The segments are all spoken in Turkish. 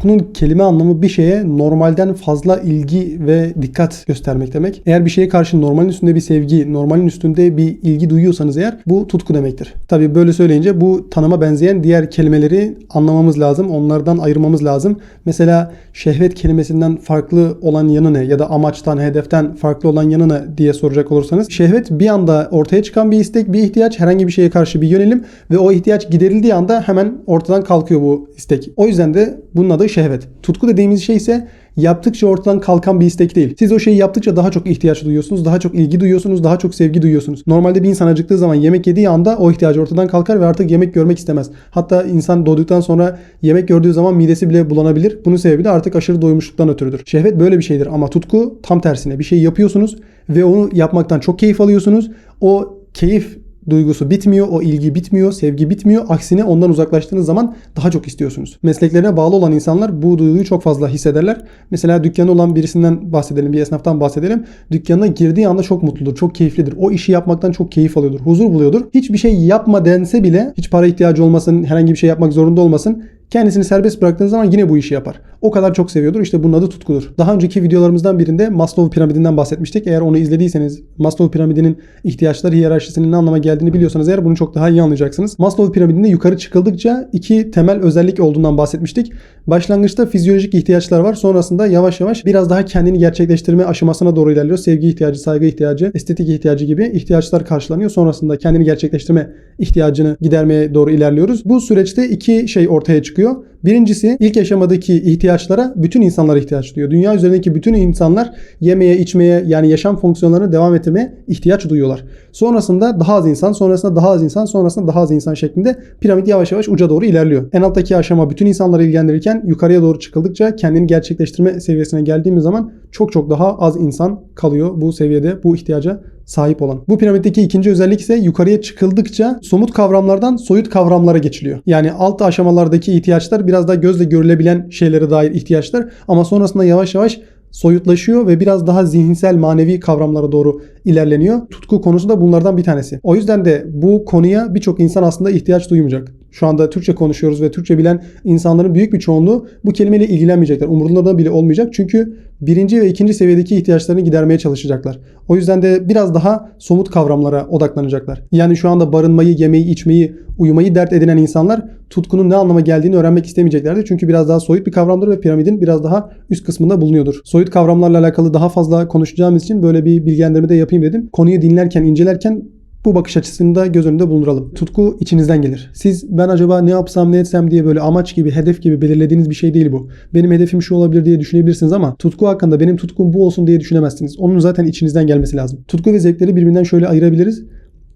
Tutkunun kelime anlamı bir şeye normalden fazla ilgi ve dikkat göstermek demek. Eğer bir şeye karşı normalin üstünde bir sevgi, normalin üstünde bir ilgi duyuyorsanız eğer bu tutku demektir. Tabi böyle söyleyince bu tanıma benzeyen diğer kelimeleri anlamamız lazım. Onlardan ayırmamız lazım. Mesela şehvet kelimesinden farklı olan yanı ne? Ya da amaçtan, hedeften farklı olan yanı ne diye soracak olursanız. Şehvet bir anda ortaya çıkan bir istek, bir ihtiyaç, herhangi bir şeye karşı bir yönelim ve o ihtiyaç giderildiği anda hemen ortadan kalkıyor bu istek. O yüzden de bunun adı şehvet. Tutku dediğimiz şey ise yaptıkça ortadan kalkan bir istek değil. Siz o şeyi yaptıkça daha çok ihtiyaç duyuyorsunuz, daha çok ilgi duyuyorsunuz, daha çok sevgi duyuyorsunuz. Normalde bir insan acıktığı zaman yemek yediği anda o ihtiyacı ortadan kalkar ve artık yemek görmek istemez. Hatta insan doğduktan sonra yemek gördüğü zaman midesi bile bulanabilir. Bunun sebebi de artık aşırı doymuşluktan ötürüdür. Şehvet böyle bir şeydir ama tutku tam tersine. Bir şey yapıyorsunuz ve onu yapmaktan çok keyif alıyorsunuz. O keyif duygusu bitmiyor, o ilgi bitmiyor, sevgi bitmiyor. Aksine ondan uzaklaştığınız zaman daha çok istiyorsunuz. Mesleklerine bağlı olan insanlar bu duyguyu çok fazla hissederler. Mesela dükkanı olan birisinden bahsedelim, bir esnaftan bahsedelim. Dükkanına girdiği anda çok mutludur, çok keyiflidir. O işi yapmaktan çok keyif alıyordur, huzur buluyordur. Hiçbir şey yapma dense bile, hiç para ihtiyacı olmasın, herhangi bir şey yapmak zorunda olmasın. Kendisini serbest bıraktığınız zaman yine bu işi yapar. O kadar çok seviyordur. İşte bunun adı tutkudur. Daha önceki videolarımızdan birinde Maslow piramidinden bahsetmiştik. Eğer onu izlediyseniz Maslow piramidinin ihtiyaçları hiyerarşisinin ne anlama geldiğini biliyorsanız eğer bunu çok daha iyi anlayacaksınız. Maslow piramidinde yukarı çıkıldıkça iki temel özellik olduğundan bahsetmiştik. Başlangıçta fizyolojik ihtiyaçlar var. Sonrasında yavaş yavaş biraz daha kendini gerçekleştirme aşamasına doğru ilerliyor. Sevgi ihtiyacı, saygı ihtiyacı, estetik ihtiyacı gibi ihtiyaçlar karşılanıyor. Sonrasında kendini gerçekleştirme ihtiyacını gidermeye doğru ilerliyoruz. Bu süreçte iki şey ortaya çıkıyor. Birincisi ilk aşamadaki ihtiyaçlara bütün insanlar ihtiyaç duyuyor. Dünya üzerindeki bütün insanlar yemeye, içmeye yani yaşam fonksiyonlarını devam ettirmeye ihtiyaç duyuyorlar. Sonrasında daha az insan, sonrasında daha az insan, sonrasında daha az insan şeklinde piramit yavaş yavaş uca doğru ilerliyor. En alttaki aşama bütün insanları ilgilendirirken yukarıya doğru çıkıldıkça kendini gerçekleştirme seviyesine geldiğimiz zaman çok çok daha az insan kalıyor bu seviyede bu ihtiyaca sahip olan. Bu piramitteki ikinci özellik ise yukarıya çıkıldıkça somut kavramlardan soyut kavramlara geçiliyor. Yani alt aşamalardaki ihtiyaçlar biraz daha gözle görülebilen şeylere dair ihtiyaçlar ama sonrasında yavaş yavaş soyutlaşıyor ve biraz daha zihinsel manevi kavramlara doğru ilerleniyor. Tutku konusu da bunlardan bir tanesi. O yüzden de bu konuya birçok insan aslında ihtiyaç duymayacak. Şu anda Türkçe konuşuyoruz ve Türkçe bilen insanların büyük bir çoğunluğu bu kelimeyle ilgilenmeyecekler. Umurlarında bile olmayacak. Çünkü birinci ve ikinci seviyedeki ihtiyaçlarını gidermeye çalışacaklar. O yüzden de biraz daha somut kavramlara odaklanacaklar. Yani şu anda barınmayı, yemeği, içmeyi, uyumayı dert edinen insanlar tutkunun ne anlama geldiğini öğrenmek istemeyeceklerdir. Çünkü biraz daha soyut bir kavramdır ve piramidin biraz daha üst kısmında bulunuyordur. Soyut kavramlarla alakalı daha fazla konuşacağımız için böyle bir bilgilendirme de yapayım dedim. Konuyu dinlerken, incelerken bu bakış açısını da göz önünde bulunduralım. Tutku içinizden gelir. Siz ben acaba ne yapsam ne etsem diye böyle amaç gibi, hedef gibi belirlediğiniz bir şey değil bu. Benim hedefim şu olabilir diye düşünebilirsiniz ama tutku hakkında benim tutkum bu olsun diye düşünemezsiniz. Onun zaten içinizden gelmesi lazım. Tutku ve zevkleri birbirinden şöyle ayırabiliriz.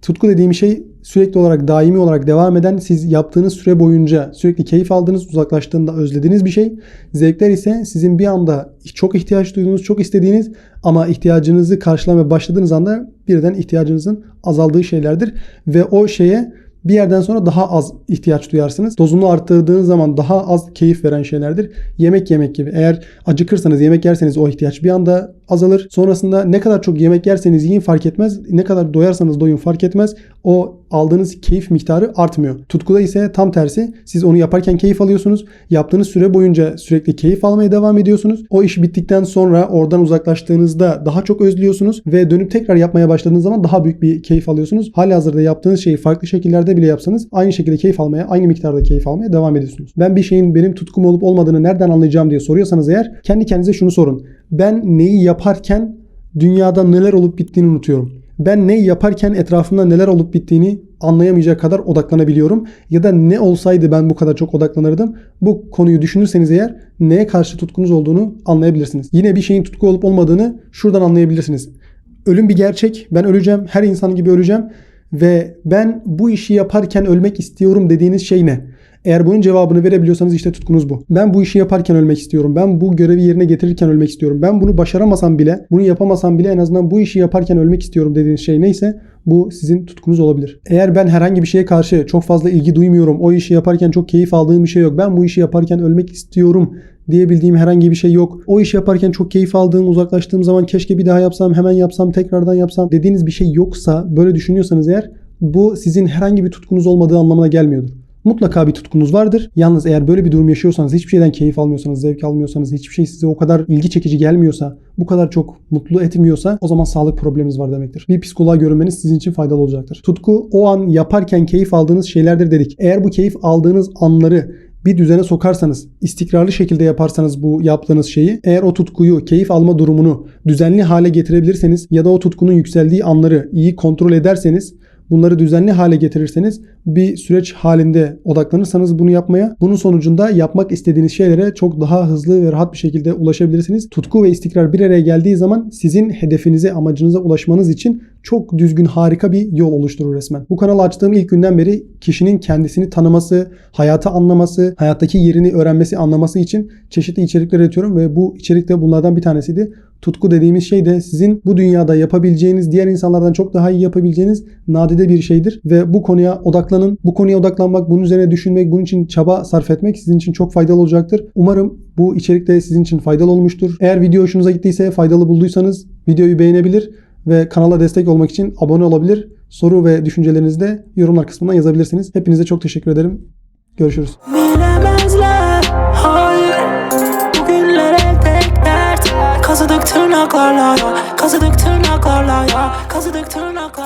Tutku dediğim şey sürekli olarak daimi olarak devam eden siz yaptığınız süre boyunca sürekli keyif aldığınız uzaklaştığında özlediğiniz bir şey. Zevkler ise sizin bir anda çok ihtiyaç duyduğunuz çok istediğiniz ama ihtiyacınızı karşılamaya başladığınız anda birden ihtiyacınızın azaldığı şeylerdir. Ve o şeye bir yerden sonra daha az ihtiyaç duyarsınız. Dozunu arttırdığınız zaman daha az keyif veren şeylerdir. Yemek yemek gibi. Eğer acıkırsanız yemek yerseniz o ihtiyaç bir anda azalır. Sonrasında ne kadar çok yemek yerseniz yiyin fark etmez. Ne kadar doyarsanız doyun fark etmez. O aldığınız keyif miktarı artmıyor. Tutkuda ise tam tersi. Siz onu yaparken keyif alıyorsunuz. Yaptığınız süre boyunca sürekli keyif almaya devam ediyorsunuz. O iş bittikten sonra oradan uzaklaştığınızda daha çok özlüyorsunuz ve dönüp tekrar yapmaya başladığınız zaman daha büyük bir keyif alıyorsunuz. Hali hazırda yaptığınız şeyi farklı şekillerde bile yapsanız aynı şekilde keyif almaya, aynı miktarda keyif almaya devam ediyorsunuz. Ben bir şeyin benim tutkum olup olmadığını nereden anlayacağım diye soruyorsanız eğer kendi kendinize şunu sorun. Ben neyi yaparken dünyada neler olup bittiğini unutuyorum. Ben neyi yaparken etrafımda neler olup bittiğini anlayamayacak kadar odaklanabiliyorum. Ya da ne olsaydı ben bu kadar çok odaklanırdım. Bu konuyu düşünürseniz eğer neye karşı tutkunuz olduğunu anlayabilirsiniz. Yine bir şeyin tutku olup olmadığını şuradan anlayabilirsiniz. Ölüm bir gerçek. Ben öleceğim. Her insan gibi öleceğim. Ve ben bu işi yaparken ölmek istiyorum dediğiniz şey ne? Eğer bunun cevabını verebiliyorsanız işte tutkunuz bu. Ben bu işi yaparken ölmek istiyorum. Ben bu görevi yerine getirirken ölmek istiyorum. Ben bunu başaramasam bile, bunu yapamasam bile en azından bu işi yaparken ölmek istiyorum dediğiniz şey neyse bu sizin tutkunuz olabilir. Eğer ben herhangi bir şeye karşı çok fazla ilgi duymuyorum, o işi yaparken çok keyif aldığım bir şey yok. Ben bu işi yaparken ölmek istiyorum diyebildiğim herhangi bir şey yok. O iş yaparken çok keyif aldığım, uzaklaştığım zaman keşke bir daha yapsam, hemen yapsam, tekrardan yapsam dediğiniz bir şey yoksa, böyle düşünüyorsanız eğer bu sizin herhangi bir tutkunuz olmadığı anlamına gelmiyordur. Mutlaka bir tutkunuz vardır. Yalnız eğer böyle bir durum yaşıyorsanız, hiçbir şeyden keyif almıyorsanız, zevk almıyorsanız, hiçbir şey size o kadar ilgi çekici gelmiyorsa, bu kadar çok mutlu etmiyorsa o zaman sağlık probleminiz var demektir. Bir psikoloğa görünmeniz sizin için faydalı olacaktır. Tutku o an yaparken keyif aldığınız şeylerdir dedik. Eğer bu keyif aldığınız anları bir düzene sokarsanız, istikrarlı şekilde yaparsanız bu yaptığınız şeyi, eğer o tutkuyu, keyif alma durumunu düzenli hale getirebilirseniz ya da o tutkunun yükseldiği anları iyi kontrol ederseniz, bunları düzenli hale getirirseniz bir süreç halinde odaklanırsanız bunu yapmaya bunun sonucunda yapmak istediğiniz şeylere çok daha hızlı ve rahat bir şekilde ulaşabilirsiniz. Tutku ve istikrar bir araya geldiği zaman sizin hedefinize, amacınıza ulaşmanız için çok düzgün, harika bir yol oluşturur resmen. Bu kanalı açtığım ilk günden beri kişinin kendisini tanıması, hayatı anlaması, hayattaki yerini öğrenmesi, anlaması için çeşitli içerikler üretiyorum ve bu içerik de bunlardan bir tanesiydi. Tutku dediğimiz şey de sizin bu dünyada yapabileceğiniz, diğer insanlardan çok daha iyi yapabileceğiniz nadide bir şeydir ve bu konuya odaklanın. Bu konuya odaklanmak, bunun üzerine düşünmek, bunun için çaba sarf etmek sizin için çok faydalı olacaktır. Umarım bu içerik de sizin için faydalı olmuştur. Eğer video hoşunuza gittiyse, faydalı bulduysanız videoyu beğenebilir ve kanala destek olmak için abone olabilir. Soru ve düşüncelerinizi de yorumlar kısmından yazabilirsiniz. Hepinize çok teşekkür ederim. Görüşürüz. Bilemezler Kazıdık tırnaklarla ya Kazıdık tırnaklarla ya Kazıdık tırnaklarla